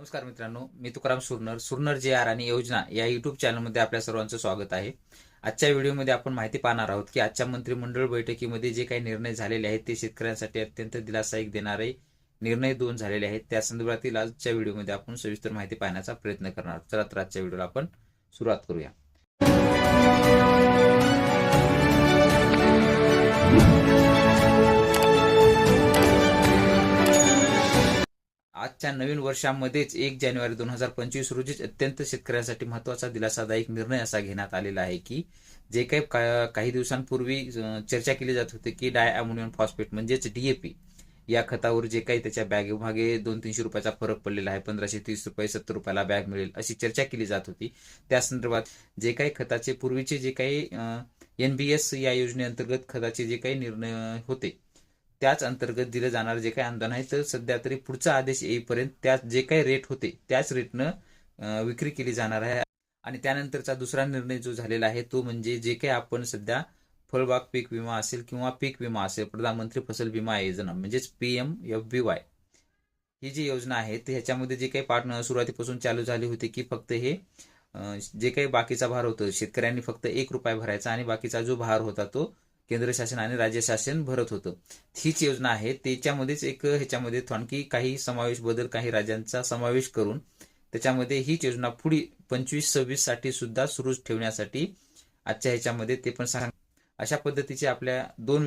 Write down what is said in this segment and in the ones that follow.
नमस्कार मित्रांनो मी तुकाराम सुरनर सुरनर जे आर आणि योजना या युट्यूब चॅनलमध्ये आपल्या सर्वांचं स्वागत आहे. आजच्या व्हिडिओमध्ये आपण माहिती पाहणार आहोत की आजच्या मंत्रिमंडळ बैठकीमध्ये जे काही निर्णय झालेले आहेत ते शेतकऱ्यांसाठी अत्यंत दिलासायक देणारे निर्णय दोन झालेले आहेत. त्या संदर्भातील आजच्या व्हिडिओमध्ये आपण सविस्तर माहिती पाहण्याचा प्रयत्न करणार आहोत. चला तर आजच्या व्हिडिओला आपण सुरुवात करूया. आजच्या नवीन वर्षामध्येच एक जानेवारी दोन हजार पंचवीस रोजीच अत्यंत शेतकऱ्यांसाठी महत्त्वाचा दिलासादायक निर्णय असा घेण्यात आलेला आहे की जे काही का- काही दिवसांपूर्वी चर्चा केली जात होती की डाय अमोनियम फॉस्फेट म्हणजेच डीएपी या खतावर जे काही त्याच्या बॅग मागे दोन तीनशे रुपयाचा फरक पडलेला आहे पंधराशे तीस रुपये सत्तर रुपयाला बॅग मिळेल अशी चर्चा केली जात होती. त्या संदर्भात जे काही खताचे पूर्वीचे जे काही एनबीएस या योजनेअंतर्गत खताचे जे काही निर्णय होते त्याच अंतर्गत दिलं जाणार जे काही अनुदान आहे तर सध्या तरी पुढचा आदेश येईपर्यंत त्यात जे काही रेट होते त्याच रेटनं विक्री केली जाणार आहे. आणि त्यानंतरचा दुसरा निर्णय जो झालेला आहे तो म्हणजे जे काही आपण सध्या फळबाग पीक विमा असेल किंवा पीक विमा असेल प्रधानमंत्री फसल विमा योजना म्हणजेच P M F B Y ही जी योजना आहे ते ह्याच्यामध्ये जे काही पाठ सुरुवातीपासून चालू झाली होती की फक्त हे जे काही बाकीचा भार होतो शेतकऱ्यांनी फक्त एक रुपया भरायचा आणि बाकीचा जो भार होता तो केंद्र शासन आणि राज्य शासन भरत होतं. हीच योजना आहे. त्याच्यामध्येच एक ह्याच्यामध्ये आणखी काही समावेश बदल काही राज्यांचा समावेश करून त्याच्यामध्ये हीच योजना पुढे पंचवीस सव्वीससाठी सुद्धा सुरू ठेवण्यासाठी आजच्या ह्याच्यामध्ये ते पण सांग अशा पद्धतीचे आपल्या दोन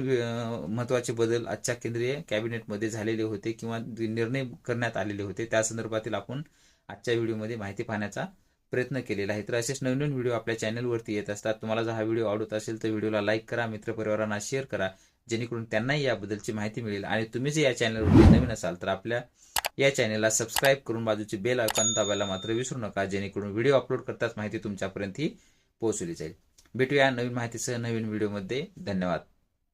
महत्त्वाचे बदल आजच्या केंद्रीय कॅबिनेटमध्ये झालेले होते किंवा निर्णय करण्यात आलेले होते. त्या संदर्भातील आपण आजच्या व्हिडिओमध्ये माहिती पाहण्याचा प्रयत्न केलेला आहे. तर असेच नवीन नवीन व्हिडिओ आपल्या चॅनलवरती येत असतात. तुम्हाला जर हा व्हिडिओ आवडत असेल तर व्हिडिओला लाईक करा मित्रपरिवारांना शेअर करा. जेणेकरून त्यांनाही याबद्दलची माहिती मिळेल. आणि तुम्ही जर या चॅनलवरती नवीन असाल तर आपल्या या चॅनलला सबस्क्राईब करून बाजूची बेल आयकॉन दाबायला मात्र विसरू नका. जेणेकरून व्हिडिओ अपलोड करताच माहिती तुमच्यापर्यंत ही पोहोचवली जाईल. भेटूया नवीन माहितीसह नवीन व्हिडिओमध्ये धन्यवाद.